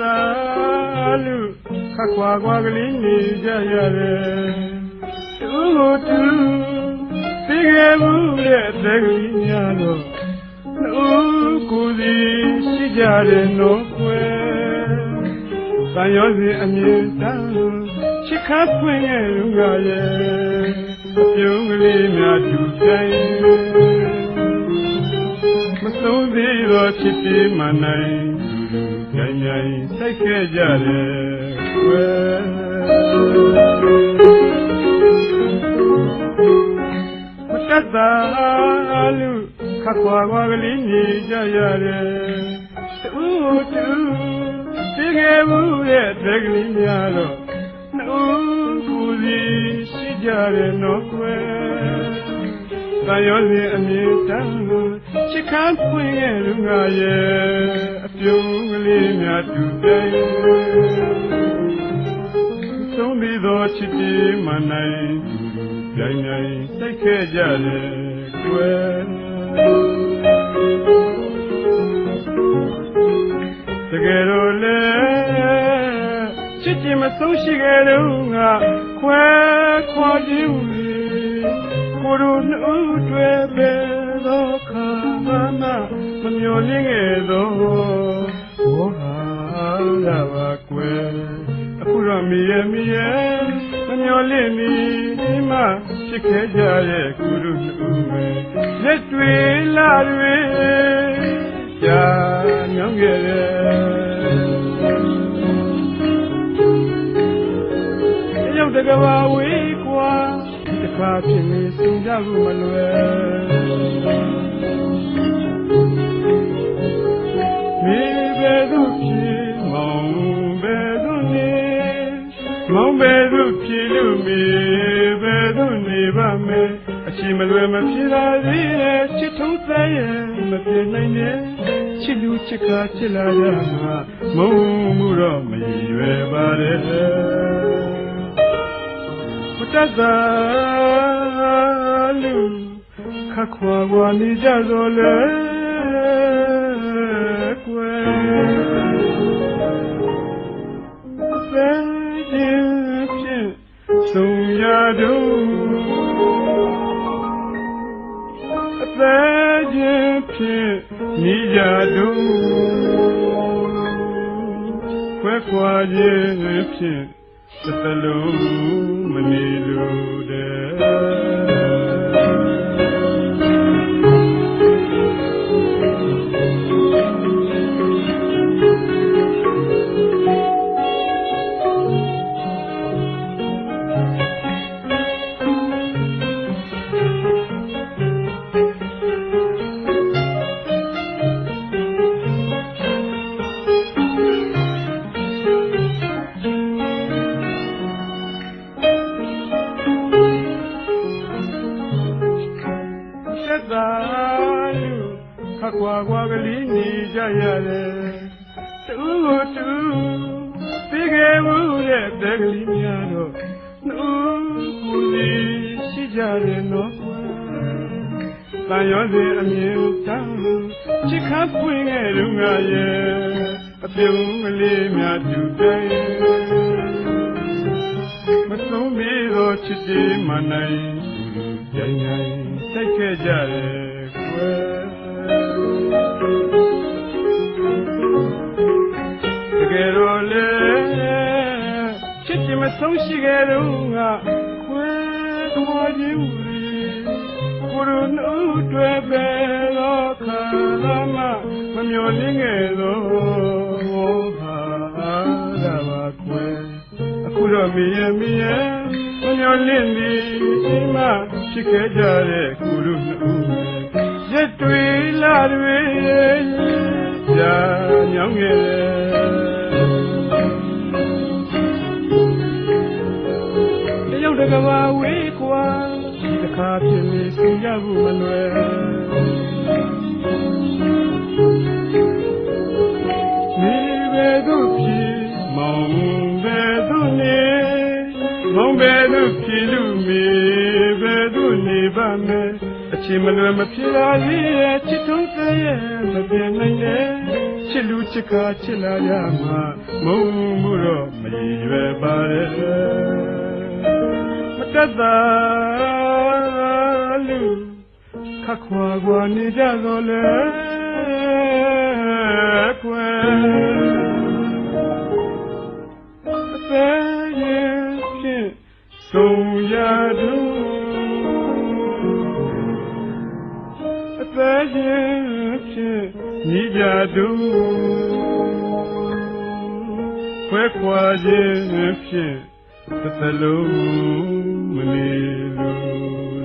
သာလူခက်ခွာခွာကလေးနေကြရတယ်သူ့ကိုသူသိခဲ့မှုတဲ့တကလေးများတော့လူကိုယ်စီရှိကြတယ်နော်ကွယ်တန်ရောစီအမြင်တမ်းချစ်ခတ်ဖွင့်ရဲ့လူကရဲ့ပြုံးကလေးများတူဆိုင်မဆုံးသေးတော့ချစ်ပြေမနိုင် လူလူကြိုင်ကြိုင်စိုက်ခဲ့ကြတယ်ကွယ်မတတ်တာလူခက်ခွာခွာကလေးနေကြရတယ်တူတူသိခဲ့မှုရဲ့တကလေးများတော့နှုတ်ကူစီရှိကြတယ်နော်ကွယ်တန်ရောစဉ်အမြင်တမ်းချစ်ခမ်းဖွင့်ရဲ့လူငါရဲ့အ ပြုံးကလေးများတူတယ်ဆုံးပြီးသောချစ်ပြေမနိုင်ကြိုင်ကြိုင်စိတ်ခဲ့ကြတယ်ကွယ်တကယ်တော့လေချစ်ချင်မဆုံးရှိခဲ့တော့ငါခွဲခွာခြင်းဟူကိုယ်တို့နှုတ်တွေပဲ သောခါမမမမျော်လင့်ခဲ့သောဘောဟာလာပါကွယ်အခုတော့မီရဲ့မီရဲ့မမျော်လင့်မီဒီမှဖြစ်ခဲ့ကြရဲ့ကုရုနှုတ်ပဲလက်တွေလာတွေကြာညောင်းခဲ့တယ်ရောက်တကဘာဝေးကွာတခါဖြစ်နေစင်ကြဖို့မလွယ် နေပါမယ်အချိန်မလွယ်မဖြစ်လာသေးရဲ့ချစ်ထုံးသက်ရဲ့မပြေနိုင်တဲ့ချစ်လူချစ်ကားချစ်လာရမှာမုံမှုတော့မရွယ်ပါတဲ့မတတ်သာလူခက်ခွာခွာနေကြတော့လေကွယ်စဲခြင်းဖြင့်ဆုံးရတော့ သက်ခြင်းဖြင့်နေကြတော့ခွဲခွာခြင်းဖြင့်တစ်သလုံး သက်သာလူခက်ခွာခွာကလေးနေကြရတယ်တူတူသိခဲ့မှုတဲ့တကလေးများတော့နှုတ်ကူစီရှိကြတယ်နော်တန်ရောစဉ်အမြင်တမ်းချစ်ခတ်ပွင့်ခဲ့လူငါရဲ့အပြုံးကလေးများတူတယ်မဆုံးမီသောချစ်တီမနိုင်ကြိုင်ကြိုင် တိုက်ခဲ့ကြတယ်ကွယ်တကယ်တော့လေချစ်ချင်မဆုံးရှိခဲ့တော့ငါခွဲခွာခြင်းဟူကိုယ်တို့နှုတ်တွေပဲတော့ခါလာမမမျော်လင့်ခဲ့တော့ဟာလာပါကွယ်အခုတော့မီရဲ့မီရဲ့ မမျော်လင့်သည်ဒီမှဖြစ်ခဲ့ကြတဲ့ကိုယ်တို့နှုတ်ရက်တွေလာတွေကြာညောင်းခဲ့တယ်တယောက်တကဘာဝေးကွာတခါဖြစ်နေစင်ကြဖို့မလွယ် တို့ဖြစ်လူမိပဲတို့နေပါမယ်အချိန်မလွယ်မဖြစ်လာလေချစ်ထုံးတဲ့မပြေနိုင်တဲ့ချစ်လူချစ်ခါချစ်လာရမှာမုံမှုတော့မရည်ရွယ်ပါရဲ့မတက်တာလူခက်ခွာခွာနေကြတော့လေ အသေးရဲ့ဖြင့်ညီကြတို့ခွဲခွာခြင်းဖြင့်တစ်သလုံးမနေလို့